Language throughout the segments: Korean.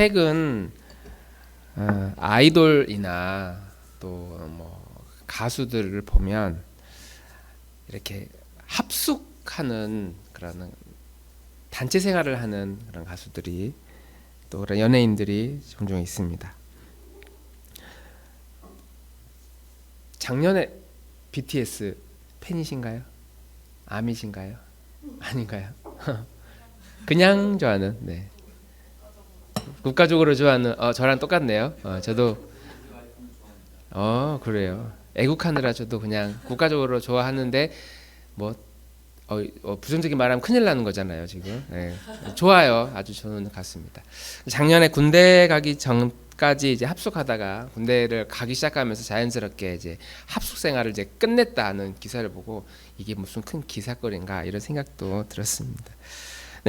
최근 어, 아이돌이나 또 뭐 가수들을 보면 이렇게 합숙하는 그런 단체 생활을 하는 그런 가수들이 또 그런 연예인들이 종종 있습니다. 작년에 BTS 팬이신가요? 아미신가요? 아닌가요? 그냥 좋아하는 네. 국가적으로 좋아하는 어 저랑 똑같네요. 어 저도 어 그래요. 애국하느라 저도 그냥 국가적으로 좋아하는데 뭐 어, 어, 부정적인 말하면 큰일 나는 거잖아요 지금. 네. 좋아요. 아주 저는 같습니다. 작년에 군대 가기 전까지 이제 합숙하다가 군대를 가기 시작하면서 자연스럽게 이제 합숙 생활을 이제 끝냈다는 기사를 보고 이게 무슨 큰 기사거리인가 이런 생각도 들었습니다.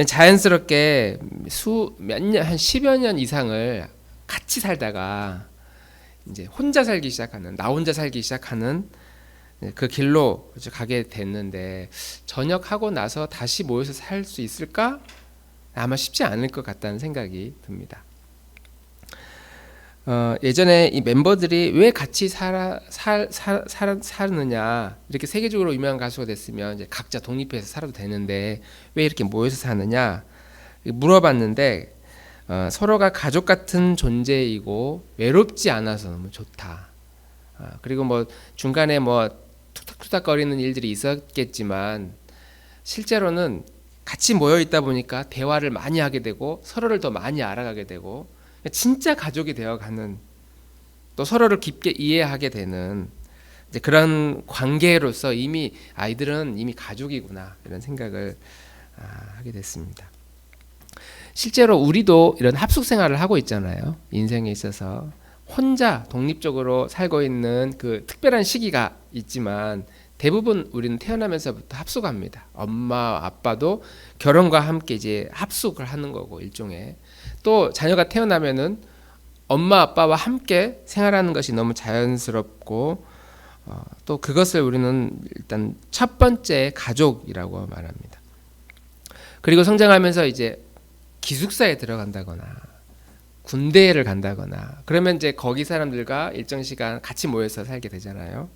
자연스럽게 수 몇 년 한 10여 년 이상을 같이 살다가 이제 혼자 살기 시작하는 나 혼자 살기 시작하는 그 길로 가게 됐는데 전역하고 나서 다시 모여서 살 수 있을까? 아마 쉽지 않을 것 같다는 생각이 듭니다. 어, 예전에 이 멤버들이 왜 같이 살아 살, 살, 살, 사느냐 이렇게 세계적으로 유명한 가수가 됐으면 이제 각자 독립해서 살아도 되는데 왜 이렇게 모여서 사느냐 물어봤는데 어, 서로가 가족 같은 존재이고 외롭지 않아서 너무 좋다. 어, 그리고 뭐 중간에 뭐 툭탁툭탁거리는 일들이 있었겠지만 실제로는 같이 모여 있다 보니까 대화를 많이 하게 되고 서로를 더 많이 알아가게 되고 진짜 가족이 되어가는 또 서로를 깊게 이해하게 되는 그런 관계로서 이미 아이들은 이미 가족이구나 이런 생각을 아, 하게 됐습니다. 실제로 우리도 이런 합숙 생활을 하고 있잖아요. 인생에 있어서 혼자 독립적으로 살고 있는 그 특별한 시기가 있지만 대부분 우리는 태어나면서부터 합숙합니다. 엄마 아빠도 결혼과 함께 이제 합숙을 하는 거고 일종의 또 자녀가 태어나면은 엄마 아빠와 함께 생활하는 것이 너무 자연스럽고 어, 또 그것을 우리는 일단 첫 번째 가족이라고 말합니다. 그리고 성장하면서 이제 기숙사에 들어간다거나 군대를 간다거나 그러면 이제 거기 사람들과 일정 시간 같이 모여서 살게 되잖아요.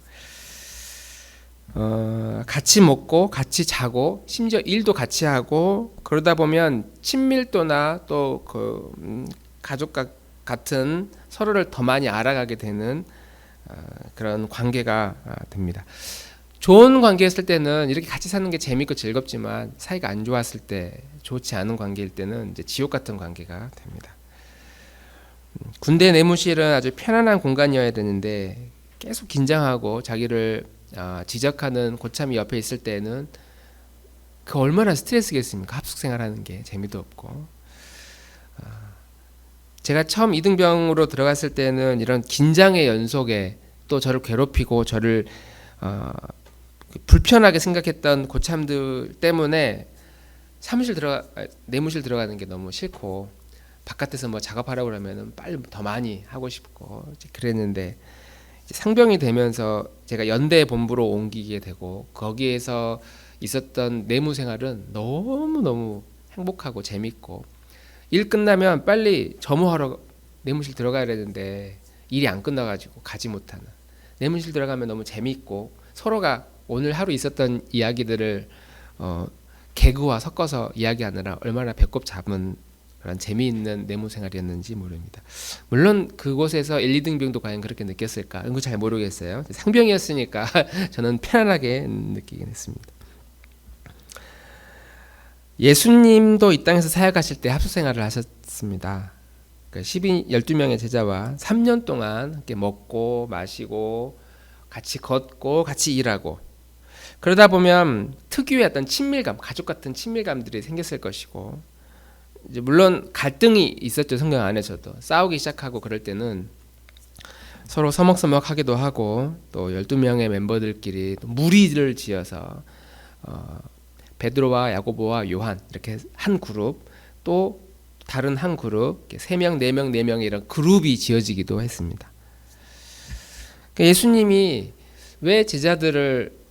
어, 같이 먹고 같이 자고 심지어 일도 같이 하고 그러다 보면 친밀도나 또그 음, 가족과 같은 서로를 더 많이 알아가게 되는 어, 그런 관계가 아, 됩니다. 좋은 관계였을 때는 이렇게 같이 사는 게 재밌고 즐겁지만 사이가 안 좋았을 때 좋지 않은 관계일 때는 이제 지옥 같은 관계가 됩니다. 음, 군대 내무실은 아주 편안한 공간이어야 되는데 계속 긴장하고 자기를 어, 지적하는 고참이 옆에 있을 때는 그 얼마나 스트레스겠습니까? 합숙 생활하는 게 재미도 없고. 어, 제가 처음 이등병으로 들어갔을 때는 이런 긴장의 연속에 또 저를 괴롭히고 저를 어, 불편하게 생각했던 고참들 때문에 사무실 들어가 내무실 들어가는 게 너무 싫고 바깥에서 뭐 작업하라고 그러면은 빨리 더 많이 하고 싶고 그랬는데 상병이 되면서 제가 연대 본부로 옮기게 되고 거기에서 있었던 내무 생활은 너무 너무 행복하고 재밌고 일 끝나면 빨리 점호하러 내무실 들어가야 되는데 일이 안 끝나가지고 가지 못하는 내무실 들어가면 너무 재밌고 서로가 오늘 하루 있었던 이야기들을 어, 개그와 섞어서 이야기하느라 얼마나 배꼽 잡은 그런 재미있는 내무 생활이었는지 모릅니다. 물론 그곳에서 1, 2등병도 과연 그렇게 느꼈을까? 그건 잘 모르겠어요. 상병이었으니까 저는 편안하게 느끼긴 했습니다. 예수님도 이 땅에서 사역하실 때 합숙 생활을 하셨습니다. 12, 그러니까 12명의 제자와 3년 동안 함께 먹고 마시고 같이 걷고 같이 일하고 그러다 보면 특유의 어떤 친밀감, 가족 같은 친밀감들이 생겼을 것이고 이제 물론 갈등이 있었죠 성경 안에서도 싸우기 시작하고 그럴 때는 서로 서먹서먹하기도 하고 또 12명의 멤버들끼리 또 무리를 지어서 어, 베드로와 야고보와 요한 이렇게 한 그룹 또 다른 한 그룹 3명, 4명, 4명 이런 그룹이 지어지기도 했습니다. 그러니까 예수님이 왜 제자들을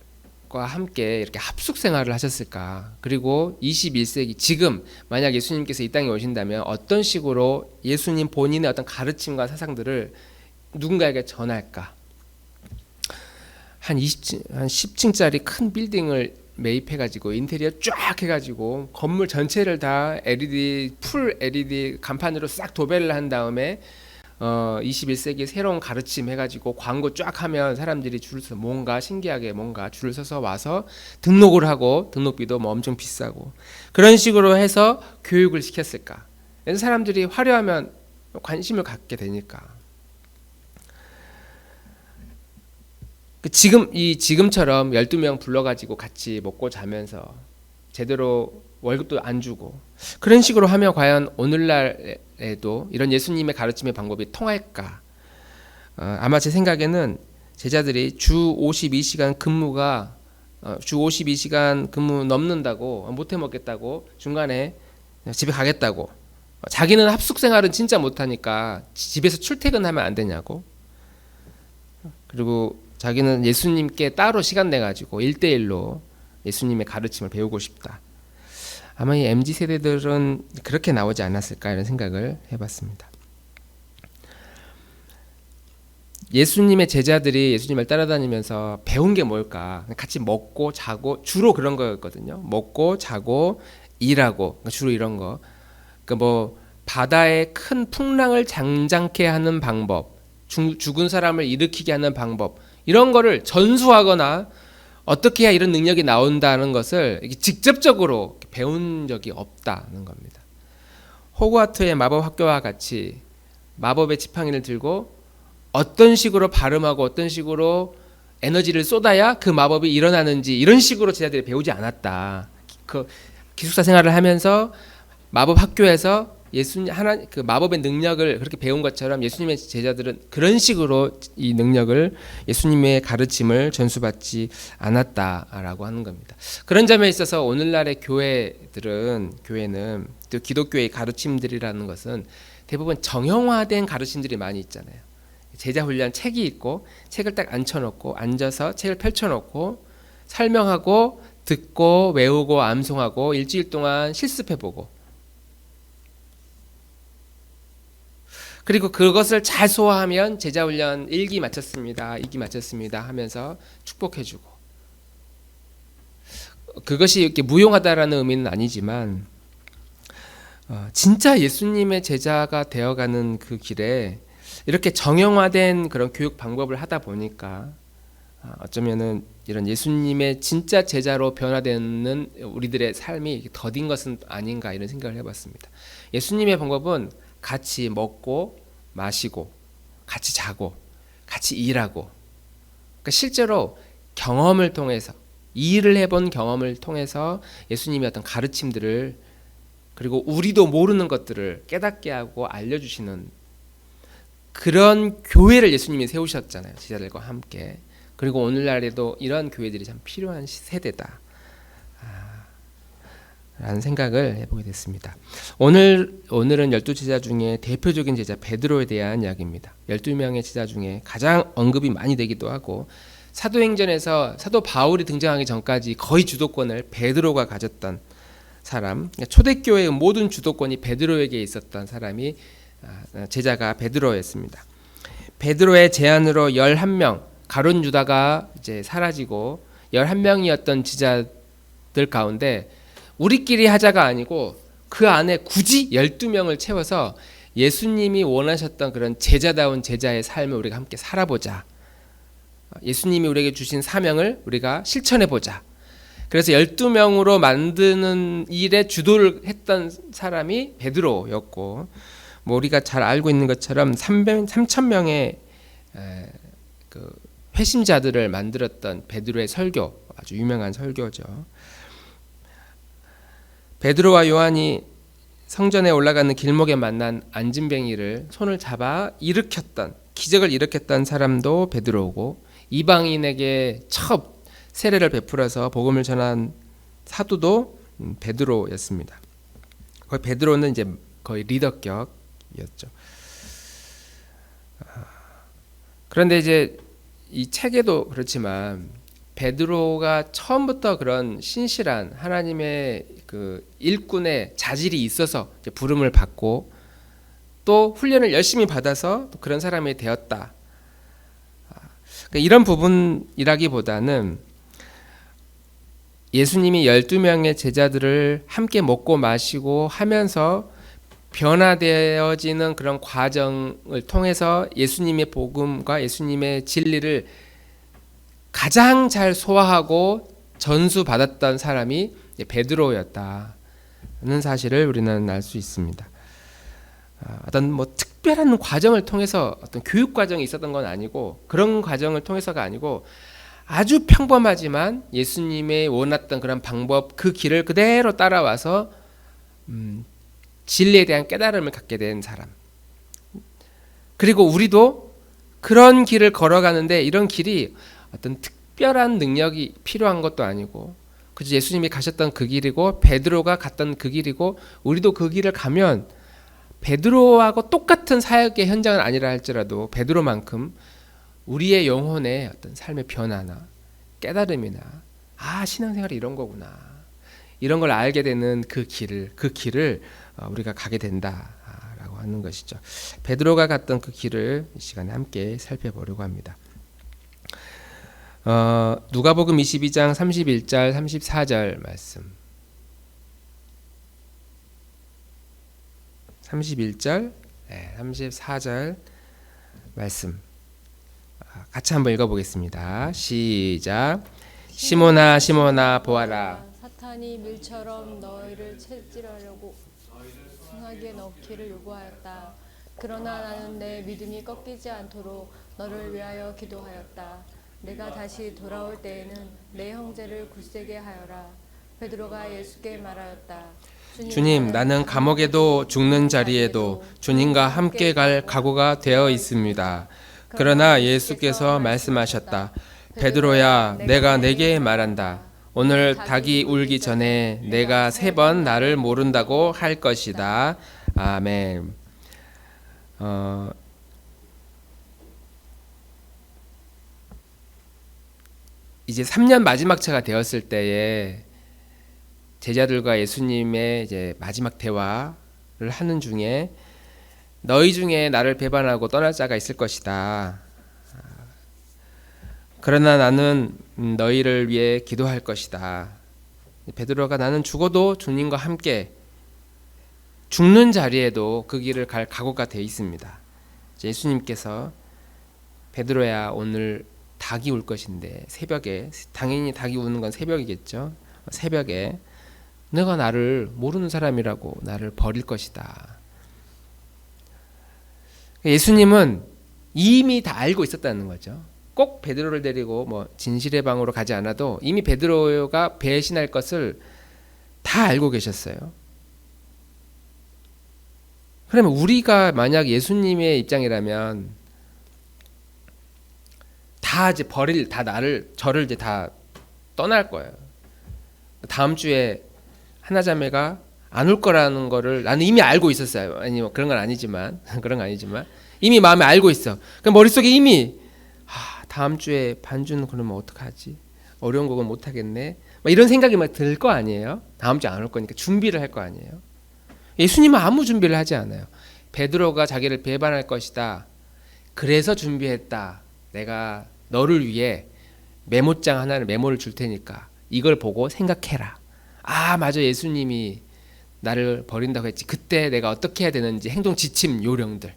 함께 이렇게 합숙 생활을 하셨을까? 그리고 21세기 지금 만약 예수님께서 이 땅에 오신다면 어떤 식으로 예수님 본인의 어떤 가르침과 사상들을 누군가에게 전할까? 한 20층, 한 10층짜리 큰 빌딩을 매입해 가지고 인테리어 쫙 해 가지고 건물 전체를 다 LED 풀 LED 간판으로 싹 도배를 한 다음에 어 21세기 새로운 가르침 해가지고 광고 쫙 하면 사람들이 줄을 서 뭔가 신기하게 뭔가 줄을 서서 와서 등록을 하고 등록비도 뭐 엄청 비싸고 그런 식으로 해서 교육을 시켰을까? 사람들이 화려하면 관심을 갖게 되니까 그 지금 이 지금처럼 12명 불러 가지고 같이 먹고 자면서 제대로 월급도 안 주고 그런 식으로 하면 과연 오늘날 에도 이런 예수님의 가르침의 방법이 통할까? 어, 아마 제 생각에는 제자들이 주 52시간 근무가 어, 주 52시간 근무 넘는다고 못해 먹겠다고 중간에 집에 가겠다고 자기는 합숙 생활은 진짜 못하니까 집에서 출퇴근하면 안 되냐고 그리고 자기는 예수님께 따로 시간 내 가지고 1대1로 예수님의 가르침을 배우고 싶다. 아마 이 MZ 세대들은 그렇게 나오지 않았을까 이런 생각을 해봤습니다. 예수님의 제자들이 예수님을 따라다니면서 배운 게 뭘까? 같이 먹고 자고 주로 그런 거였거든요. 먹고 자고 일하고 그러니까 주로 이런 거. 그러니까 뭐 바다에 큰 풍랑을 장장케 하는 방법, 죽은 사람을 일으키게 하는 방법 이런 거를 전수하거나 어떻게 해야 이런 능력이 나온다는 것을 직접적으로 배운 적이 없다는 겁니다. 호그와트의 마법 학교와 같이 마법의 지팡이를 들고 어떤 식으로 발음하고 어떤 식으로 에너지를 쏟아야 그 마법이 일어나는지 이런 식으로 제자들이 배우지 않았다. 그 기숙사 생활을 하면서 마법 학교에서 예수님 하나 그 마법의 능력을 그렇게 배운 것처럼 예수님의 제자들은 그런 식으로 이 능력을 예수님의 가르침을 전수받지 않았다라고 하는 겁니다. 그런 점에 있어서 오늘날의 교회들은 교회는 또 기독교의 가르침들이라는 것은 대부분 정형화된 가르침들이 많이 있잖아요. 제자 훈련 책이 있고 책을 딱 앉혀놓고 앉아서 책을 펼쳐놓고 설명하고 듣고 외우고 암송하고 일주일 동안 실습해보고 그리고 그것을 잘 소화하면 제자 훈련 1기 마쳤습니다. 2기 마쳤습니다 하면서 축복해 주고 그것이 이렇게 무용하다라는 의미는 아니지만 어, 진짜 예수님의 제자가 되어가는 그 길에 이렇게 정형화된 그런 교육 방법을 하다 보니까 어, 어쩌면은 이런 예수님의 진짜 제자로 변화되는 우리들의 삶이 더딘 것은 아닌가 이런 생각을 해봤습니다. 예수님의 방법은 같이 먹고 마시고 같이 자고 같이 일하고. 그러니까 실제로 경험을 통해서 일을 해본 경험을 통해서 예수님의 어떤 가르침들을 그리고 우리도 모르는 것들을 깨닫게 하고 알려주시는 그런 교회를 예수님이 세우셨잖아요. 제자들과 함께. 그리고 오늘날에도 이런 교회들이 참 필요한 세대다 라는 생각을 해보게 됐습니다. 오늘 오늘은 열두 제자 중에 대표적인 제자 베드로에 대한 이야기입니다. 열두 명의 제자 중에 가장 언급이 많이 되기도 하고 사도행전에서 사도 바울이 등장하기 전까지 거의 주도권을 베드로가 가졌던 사람, 초대교회의 모든 주도권이 베드로에게 있었던 사람이 아, 제자가 베드로였습니다. 베드로의 제안으로 11명 가론 유다가 이제 사라지고 11명이었던 제자들 가운데 우리끼리 하자가 아니고 그 안에 굳이 12명을 채워서 예수님이 원하셨던 그런 제자다운 제자의 삶을 우리가 함께 살아보자. 예수님이 우리에게 주신 사명을 우리가 실천해 보자. 그래서 12명으로 만드는 일에 주도를 했던 사람이 베드로였고 뭐 우리가 잘 알고 있는 것처럼 300, 3천명의 그 회심자들을 만들었던 베드로의 설교 아주 유명한 설교죠. 베드로와 요한이 성전에 올라가는 길목에 만난 안진뱅이를 손을 잡아 일으켰던 기적을 일으켰던 사람도 베드로고 이방인에게 첫 세례를 베풀어서 복음을 전한 사도도 음, 베드로였습니다. 거의 베드로는 이제 거의 리더격이었죠. 아, 그런데 이제 이 책에도 그렇지만 베드로가 처음부터 그런 신실한 하나님의 그 일꾼의 자질이 있어서 부름을 받고 또 훈련을 열심히 받아서 또 그런 사람이 되었다. 아, 그러니까 이런 부분이라기보다는 예수님이 12명의 제자들을 함께 먹고 마시고 하면서 변화되어지는 그런 과정을 통해서 예수님의 복음과 예수님의 진리를 가장 잘 소화하고 전수받았던 사람이 베드로였다는 사실을 우리는 알 수 있습니다. 아, 어떤 뭐 특별한 과정을 통해서 어떤 교육 과정이 있었던 건 아니고 그런 과정을 통해서가 아니고 아주 평범하지만 예수님의 원했던 그런 방법 그 길을 그대로 따라와서 음, 진리에 대한 깨달음을 갖게 된 사람. 그리고 우리도 그런 길을 걸어가는데 이런 길이 어떤 특별한 능력이 필요한 것도 아니고 그저 예수님이 가셨던 그 길이고 베드로가 갔던 그 길이고 우리도 그 길을 가면 베드로하고 똑같은 사역의 현장은 아니라 할지라도 베드로만큼 우리의 영혼의 어떤 삶의 변화나 깨달음이나 아 신앙생활이 이런 거구나 이런 걸 알게 되는 그 길을 그 길을 어, 우리가 가게 된다라고 하는 것이죠. 베드로가 갔던 그 길을 이 시간에 함께 살펴보려고 합니다. 어, 누가복음 22장 31절 34절 말씀. 31절, 네, 34절 말씀. 아, 같이 한번 읽어보겠습니다. 시작. 시모나 시모나 보아라. 사탄이 밀처럼 너희를 채찍하려고 성하게 넣기를 요구하였다. 그러나 나는 내 믿음이 꺾이지 않도록 너를 위하여 기도하였다. 내가 다시 돌아올 때에는 내 형제를 굳세게 하여라. 베드로가 예수께 말하였다. 주님, 나는 감옥에도 죽는 자리에도 주님과 함께 갈 각오가 되어 있습니다. 그러나 예수께서 말씀하셨다. 베드로야, 내가 내게 말한다. 오늘 닭이 울기 전에 내가 세 번 나를 모른다고 할 것이다. 아멘. 어, 이제 3년 마지막 차가 되었을 때에 제자들과 예수님의 이제 마지막 대화를 하는 중에 너희 중에 나를 배반하고 떠날 자가 있을 것이다. 그러나 나는 너희를 위해 기도할 것이다. 베드로가 나는 죽어도 주님과 함께 죽는 자리에도 그 길을 갈 각오가 돼 있습니다. 예수님께서 베드로야 오늘 닭이 울 것인데 새벽에 당연히 닭이 우는 건 새벽이겠죠. 새벽에 내가 나를 모르는 사람이라고 나를 버릴 것이다. 예수님은 이미 다 알고 있었다는 거죠. 꼭 베드로를 데리고 뭐 진실의 방으로 가지 않아도 이미 베드로가 배신할 것을 다 알고 계셨어요. 그러면 우리가 만약 예수님의 입장이라면 다 이제 버릴 다 나를 저를 이제 다 떠날 거예요. 다음 주에 하나 자매가 안 올 거라는 거를 나는 이미 알고 있었어요. 아니 뭐 그런 건 아니지만 그런 건 아니지만 이미 마음에 알고 있어. 그 머릿속에 이미 아, 다음 주에 반주는 그러면 어떡하지? 어려운 곡은 못 하겠네. 막 이런 생각이 막 들 거 아니에요? 다음 주에 안 올 거니까 준비를 할 거 아니에요? 예수님은 아무 준비를 하지 않아요. 베드로가 자기를 배반할 것이다. 그래서 준비했다. 내가 너를 위해 메모장 하나를 메모를 줄 테니까 이걸 보고 생각해라. 아, 맞아. 예수님이 나를 버린다고 했지. 그때 내가 어떻게 해야 되는지 행동 지침 요령들.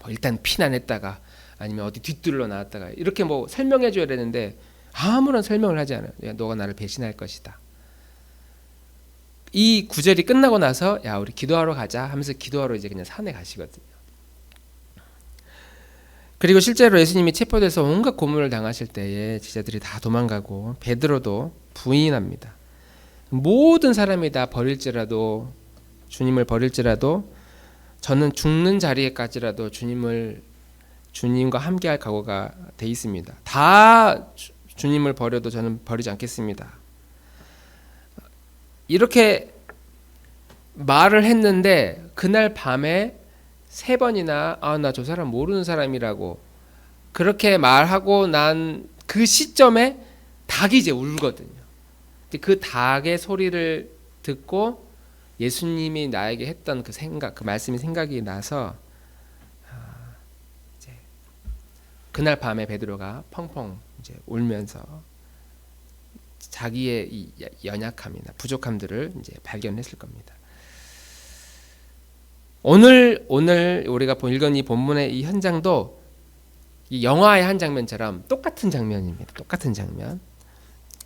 뭐 일단 피난했다가 아니면 어디 뒤뜰로 나왔다가 이렇게 뭐 설명해 줘야 되는데 아무런 설명을 하지 않아요. 야, 너가 나를 배신할 것이다. 이 구절이 끝나고 나서 야, 우리 기도하러 가자 하면서 기도하러 이제 그냥 산에 가시거든요. 그리고 실제로 예수님이 체포돼서 온갖 고문을 당하실 때에 제자들이 다 도망가고 베드로도 부인합니다. 모든 사람이 다 버릴지라도 주님을 버릴지라도 저는 죽는 자리에까지라도 주님을 주님과 함께할 각오가 돼 있습니다. 다 주, 주님을 버려도 저는 버리지 않겠습니다. 이렇게 말을 했는데 그날 밤에 세 번이나 아 나 저 사람 모르는 사람이라고 그렇게 말하고 난 그 시점에 닭이 이제 울거든요. 그 닭의 소리를 듣고 예수님이 나에게 했던 그 생각, 그 말씀이 생각이 나서 아, 이제 그날 밤에 베드로가 펑펑 이제 울면서 자기의 이 연약함이나 부족함들을 이제 발견했을 겁니다. 오늘 오늘 우리가 본 읽은 이 본문의 이 현장도 이 영화의 한 장면처럼 똑같은 장면입니다. 똑같은 장면.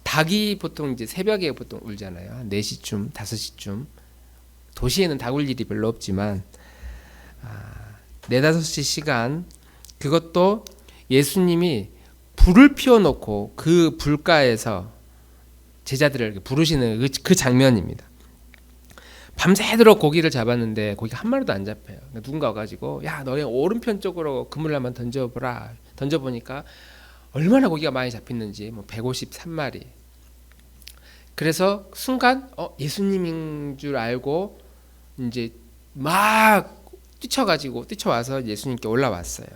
닭이 보통 이제 새벽에 보통 울잖아요. 한 4시쯤, 5시쯤. 도시에는 닭 울 일이 별로 없지만 아, 4, 5시 시간 그것도 예수님이 불을 피워 놓고 그 불가에서 제자들을 부르시는 그, 그 장면입니다. 밤새도록 고기를 잡았는데 고기가 한 마리도 안 잡혀요. 그러니까 누군가 와가지고 야 너의 오른편 쪽으로 그물을 한번 던져보라. 던져보니까 얼마나 고기가 많이 잡혔는지 뭐 153마리. 그래서 순간 어 예수님인 줄 알고 이제 막 뛰쳐가지고 뛰쳐와서 예수님께 올라왔어요.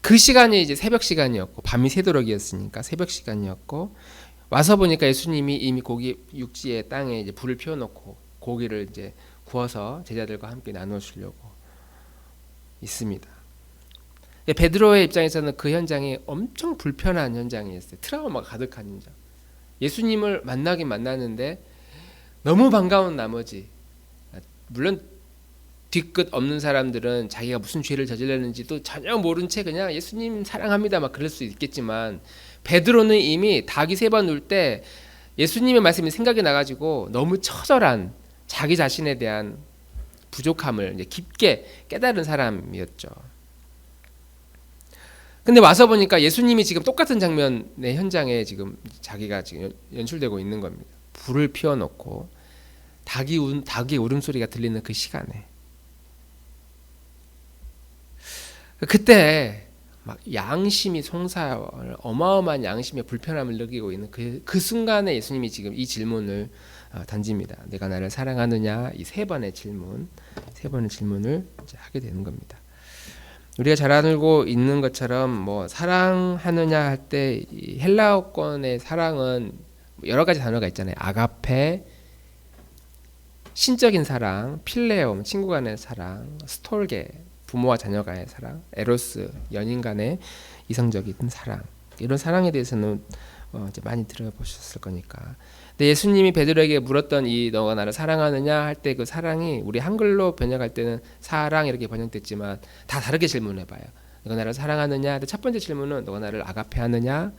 그 시간이 이제 새벽 시간이었고 밤이 새도록이었으니까 새벽 시간이었고 와서 보니까 예수님이 이미 고기 육지에 땅에 이제 불을 피워놓고 고기를 이제 구워서 제자들과 함께 나누어 주려고 있습니다. 베드로의 입장에서는 그 현장이 엄청 불편한 현장이었어요. 트라우마가 가득한 현장. 예수님을 만나긴 만나는데 너무 반가운 나머지 물론 뒤끝 없는 사람들은 자기가 무슨 죄를 저질렀는지도 전혀 모른 채 그냥 예수님 사랑합니다 막 그럴 수 있겠지만 베드로는 이미 닭이 세 번 울 때 예수님의 말씀이 생각이 나가지고 너무 처절한 자기 자신에 대한 부족함을 깊게 깨달은 사람이었죠. 근데 와서 보니까 예수님이 지금 똑같은 장면의 현장에 지금 자기가 지금 연출되고 있는 겁니다. 불을 피워놓고 닭이 운 닭의 울음소리가 들리는 그 시간에 그때 막 양심이 송사할 어마어마한 양심의 불편함을 느끼고 있는 그, 그 순간에 예수님이 지금 이 질문을 어, 던집니다. 내가 나를 사랑하느냐 이 세 번의 질문, 세 번의 질문을 하게 되는 겁니다. 우리가 잘 알고 있는 것처럼 뭐 사랑하느냐 할 때 헬라어권의 사랑은 여러 가지 단어가 있잖아요. 아가페, 신적인 사랑, 필레옴, 친구 간의 사랑, 스톨게, 부모와 자녀 간의 사랑, 에로스, 연인 간의 이성적인 사랑. 이런 사랑에 대해서는 어 이제 많이 들어보셨을 거니까. 근데 예수님이 베드로에게 물었던 이 너가 나를 사랑하느냐 할 때 그 사랑이 우리 한글로 번역할 때는 사랑 이렇게 번역됐지만 다 다르게 질문해 봐요. 너가 나를 사랑하느냐? 첫 번째 질문은 너가 나를 아가페 하느냐?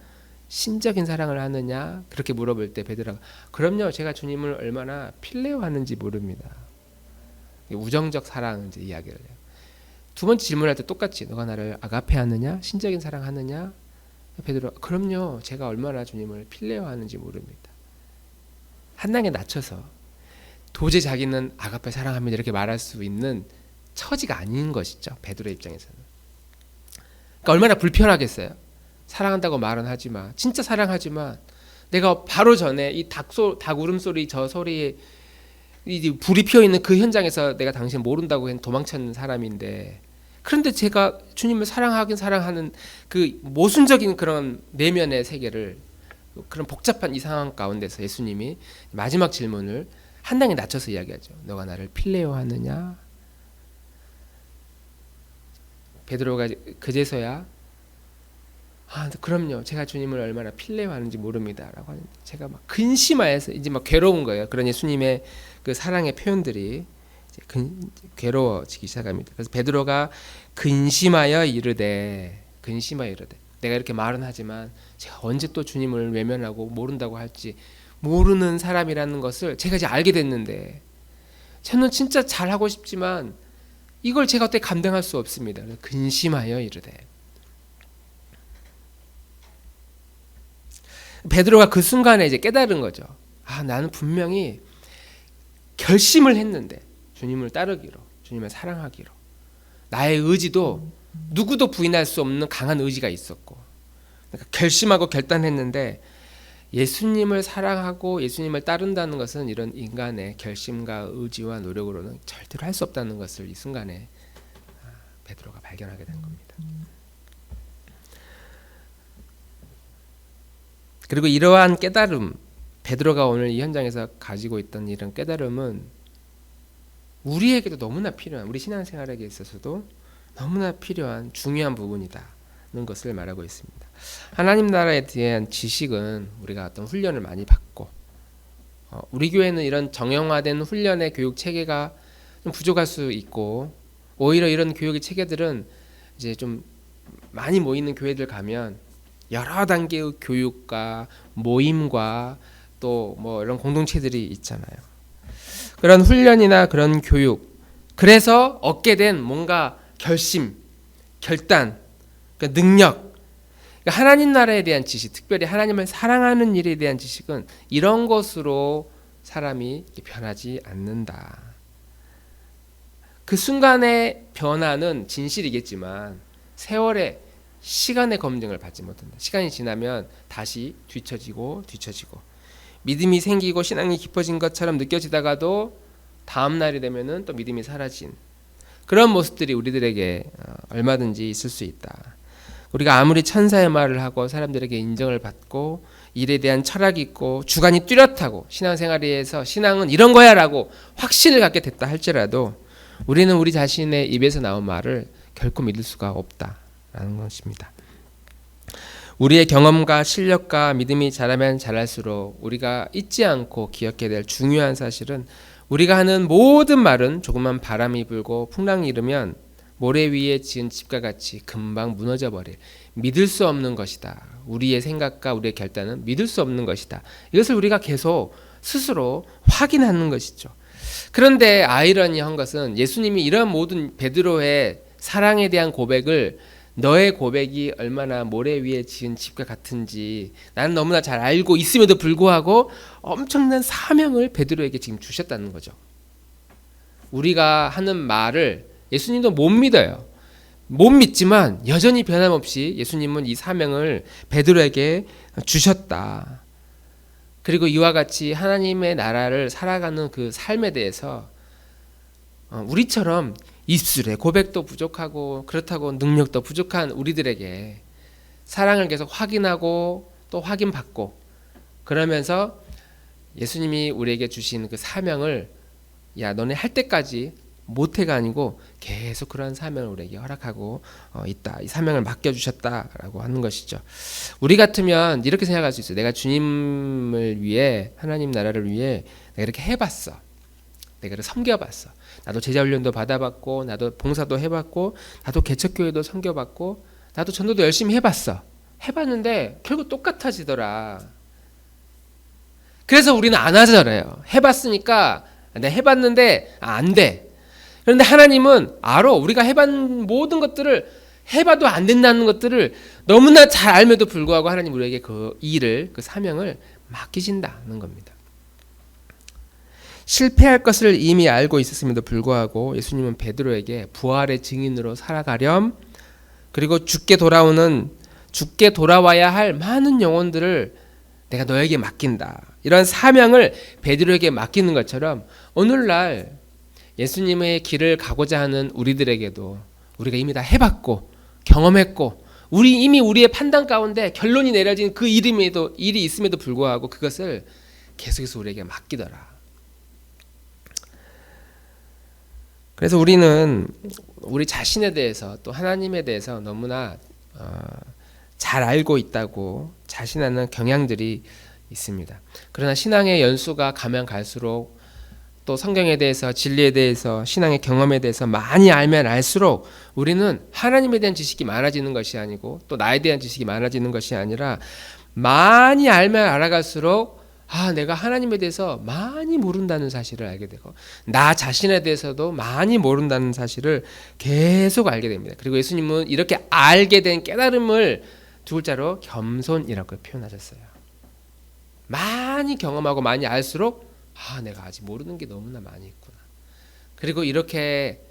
신적인 사랑을 하느냐? 그렇게 물어볼 때 베드로가 그럼요. 제가 주님을 얼마나 필레오 하는지 모릅니다. 우정적 사랑 이제 이야기를 해요. 두 번째 질문할 때 똑같이 너가 나를 아가페 하느냐? 신적인 사랑 하느냐? 베드로 그럼요. 제가 얼마나 주님을 필레오 하는지 모릅니다. 한 단계 낮춰서 도저히 자기는 아가페 사랑합니다 이렇게 말할 수 있는 처지가 아닌 것이죠. 베드로의 입장에서는. 그러니까 얼마나 불편하겠어요. 사랑한다고 말은 하지만 진짜 사랑하지만 내가 바로 전에 이 닭소 닭 울음소리 저 소리에 이 불이 피어 있는 그 현장에서 내가 당신 모른다고 도망쳤는 사람인데 그런데 제가 주님을 사랑하긴 사랑하는 그 모순적인 그런 내면의 세계를 그런 복잡한 이 상황 가운데서 예수님이 마지막 질문을 한 단계 낮춰서 이야기하죠. 너가 나를 필레오 하느냐? 베드로가 그제서야 아, 그럼요. 제가 주님을 얼마나 필레오 하는지 모릅니다라고 하는데 제가 막 근심하여서 이제 막 괴로운 거예요. 그런 예수님의 그 사랑의 표현들이 근, 괴로워지기 시작합니다. 그래서 베드로가 근심하여 이르되 근심하여 이르되 내가 이렇게 말은 하지만 제가 언제 또 주님을 외면하고 모른다고 할지 모르는 사람이라는 것을 제가 이제 알게 됐는데 저는 진짜 잘하고 싶지만 이걸 제가 어떻게 감당할 수 없습니다. 근심하여 이르되 베드로가 그 순간에 이제 깨달은 거죠. 아 나는 분명히 결심을 했는데 주님을 따르기로 주님을 사랑하기로 나의 의지도 누구도 부인할 수 없는 강한 의지가 있었고 그러니까 결심하고 결단했는데 예수님을 사랑하고 예수님을 따른다는 것은 이런 인간의 결심과 의지와 노력으로는 절대로 할 수 없다는 것을 이 순간에 베드로가 발견하게 된 겁니다. 그리고 이러한 깨달음 베드로가 오늘 이 현장에서 가지고 있던 이런 깨달음은 우리에게도 너무나 필요한 우리 신앙생활에게 있어서도 너무나 필요한 중요한 부분이다는 것을 말하고 있습니다. 하나님 나라에 대한 지식은 우리가 어떤 훈련을 많이 받고 어, 우리 교회는 이런 정형화된 훈련의 교육 체계가 좀 부족할 수 있고 오히려 이런 교육의 체계들은 이제 좀 많이 모이는 교회들 가면 여러 단계의 교육과 모임과 또 뭐 이런 공동체들이 있잖아요. 그런 훈련이나 그런 교육 그래서 얻게 된 뭔가 결심, 결단, 그러니까 능력 그러니까 하나님 나라에 대한 지식, 특별히 하나님을 사랑하는 일에 대한 지식은 이런 것으로 사람이 변하지 않는다. 그 순간의 변화는 진실이겠지만 세월의 시간의 검증을 받지 못한다. 시간이 지나면 다시 뒤처지고 뒤처지고 믿음이 생기고 신앙이 깊어진 것처럼 느껴지다가도 다음 날이 되면은 또 믿음이 사라진 그런 모습들이 우리들에게 어, 얼마든지 있을 수 있다. 우리가 아무리 천사의 말을 하고 사람들에게 인정을 받고 일에 대한 철학이 있고 주관이 뚜렷하고 신앙생활에서 신앙은 이런 거야라고 확신을 갖게 됐다 할지라도 우리는 우리 자신의 입에서 나온 말을 결코 믿을 수가 없다라는 것입니다. 우리의 경험과 실력과 믿음이 자라면 자랄수록 우리가 잊지 않고 기억해야 될 중요한 사실은 우리가 하는 모든 말은 조금만 바람이 불고 풍랑이 일으면 모래 위에 지은 집과 같이 금방 무너져 버릴 믿을 수 없는 것이다. 우리의 생각과 우리의 결단은 믿을 수 없는 것이다. 이것을 우리가 계속 스스로 확인하는 것이죠. 그런데 아이러니한 것은 예수님이 이런 모든 베드로의 사랑에 대한 고백을 너의 고백이 얼마나 모래 위에 지은 집과 같은지 나는 너무나 잘 알고 있음에도 불구하고 엄청난 사명을 베드로에게 지금 주셨다는 거죠. 우리가 하는 말을 예수님도 못 믿어요. 못 믿지만 여전히 변함없이 예수님은 이 사명을 베드로에게 주셨다. 그리고 이와 같이 하나님의 나라를 살아가는 그 삶에 대해서 어, 우리처럼 입술에 고백도 부족하고 그렇다고 능력도 부족한 우리들에게 사랑을 계속 확인하고 또 확인받고 그러면서 예수님이 우리에게 주신 그 사명을 야 너네 할 때까지 못해가 아니고 계속 그런 사명을 우리에게 허락하고 어, 있다. 이 사명을 맡겨 주셨다라고 하는 것이죠. 우리 같으면 이렇게 생각할 수 있어요. 내가 주님을 위해 하나님 나라를 위해 내가 이렇게 해봤어. 내가 섬겨봤어. 나도 제자 훈련도 받아봤고 나도 봉사도 해봤고 나도 개척교회도 섬겨봤고 나도 전도도 열심히 해봤어. 해봤는데 결국 똑같아지더라. 그래서 우리는 안 하잖아요. 해봤으니까 내가 해봤는데 아, 안 돼. 그런데 하나님은 알아. 우리가 해본 모든 것들을 해봐도 안 된다는 것들을 너무나 잘 알면도 불구하고 하나님 우리에게 그 일을 그 사명을 맡기신다는 겁니다. 실패할 것을 이미 알고 있었음에도 불구하고 예수님은 베드로에게 부활의 증인으로 살아가렴 그리고 죽게 돌아오는 죽게 돌아와야 할 많은 영혼들을 내가 너에게 맡긴다. 이런 사명을 베드로에게 맡기는 것처럼 오늘날 예수님의 길을 가고자 하는 우리들에게도 우리가 이미 다 해봤고 경험했고 우리 이미 우리의 판단 가운데 결론이 내려진 그 일임에도 일이 있음에도 불구하고 그것을 계속해서 우리에게 맡기더라. 그래서 우리는 우리 자신에 대해서 또 하나님에 대해서 너무나 어, 잘 알고 있다고 자신하는 경향들이 있습니다. 그러나 신앙의 연수가 가면 갈수록 또 성경에 대해서 진리에 대해서 신앙의 경험에 대해서 많이 알면 알수록 우리는 하나님에 대한 지식이 많아지는 것이 아니고 또 나에 대한 지식이 많아지는 것이 아니라 많이 알면 알아갈수록 아 내가 하나님에 대해서 많이 모른다는 사실을 알게 되고 나 자신에 대해서도 많이 모른다는 사실을 계속 알게 됩니다. 그리고 예수님은 이렇게 알게 된 깨달음을 두 글자로 겸손이라고 표현하셨어요. 많이 경험하고 많이 알수록 아, 내가 아직 모르는 게 너무나 많이 있구나. 그리고 이렇게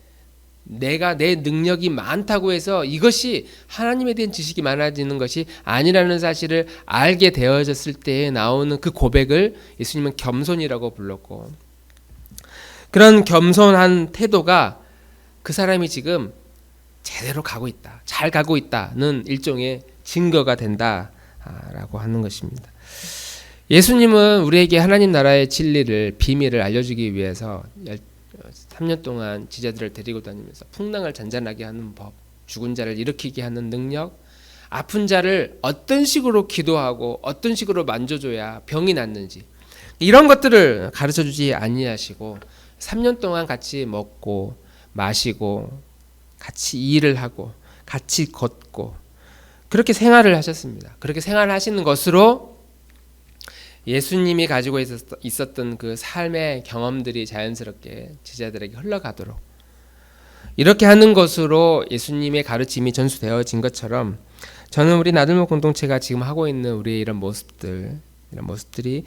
내가 내 능력이 많다고 해서 이것이 하나님에 대한 지식이 많아지는 것이 아니라는 사실을 알게 되어졌을 때에 나오는 그 고백을 예수님은 겸손이라고 불렀고 그런 겸손한 태도가 그 사람이 지금 제대로 가고 있다. 잘 가고 있다는 일종의 증거가 된다라고 하는 것입니다. 예수님은 우리에게 하나님 나라의 진리를 비밀을 알려주기 위해서 3년 동안 지자들을 데리고 다니면서 풍랑을 잔잔하게 하는 법, 죽은 자를 일으키게 하는 능력, 아픈 자를 어떤 식으로 기도하고 어떤 식으로 만져줘야 병이 낫는지 이런 것들을 가르쳐 주지 아니하시고 3년 동안 같이 먹고 마시고 같이 일을 하고 같이 걷고 그렇게 생활을 하셨습니다. 그렇게 생활하시는 것으로 예수님이 가지고 있었- 있었던 그 삶의 경험들이 자연스럽게 제자들에게 흘러가도록. 이렇게 하는 것으로 예수님의 가르침이 전수되어진 것처럼 저는 우리 나들목 공동체가 지금 하고 있는 우리의 이런 모습들 이런 모습들이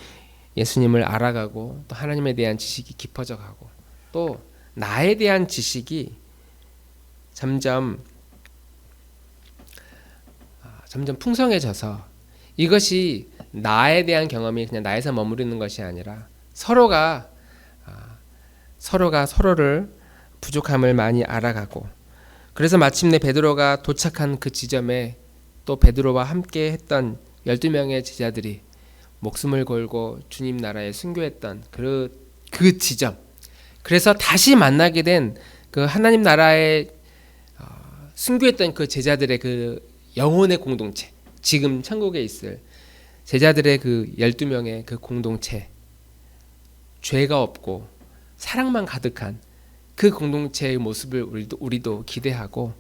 예수님을 알아가고 또 하나님에 대한 지식이 깊어져 가고 또 나에 대한 지식이 점점 아, 점점 풍성해져서 이것이 나에 대한 경험이 그냥 나에서 머무르는 것이 아니라 서로가 아, 서로가 서로를 부족함을 많이 알아가고 그래서 마침내 베드로가 도착한 그 지점에 또 베드로와 함께 했던 12명의 제자들이 목숨을 걸고 주님 나라에 순교했던 그, 그 지점. 그래서 다시 만나게 된 그 하나님 나라에 어, 순교했던 그 제자들의 그 영혼의 공동체 지금 천국에 있을 제자들의 그 12명의 그 공동체 죄가 없고 사랑만 가득한 그 공동체의 모습을 우리도, 우리도 기대하고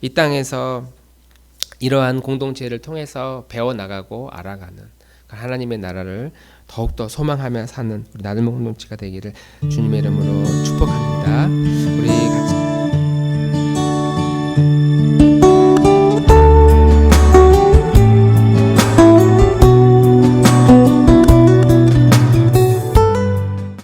이 땅에서 이러한 공동체를 통해서 배워나가고 알아가는 그 하나님의 나라를 더욱더 소망하며 사는 우리 나눔 공동체가 되기를 주님의 이름으로 축복합니다.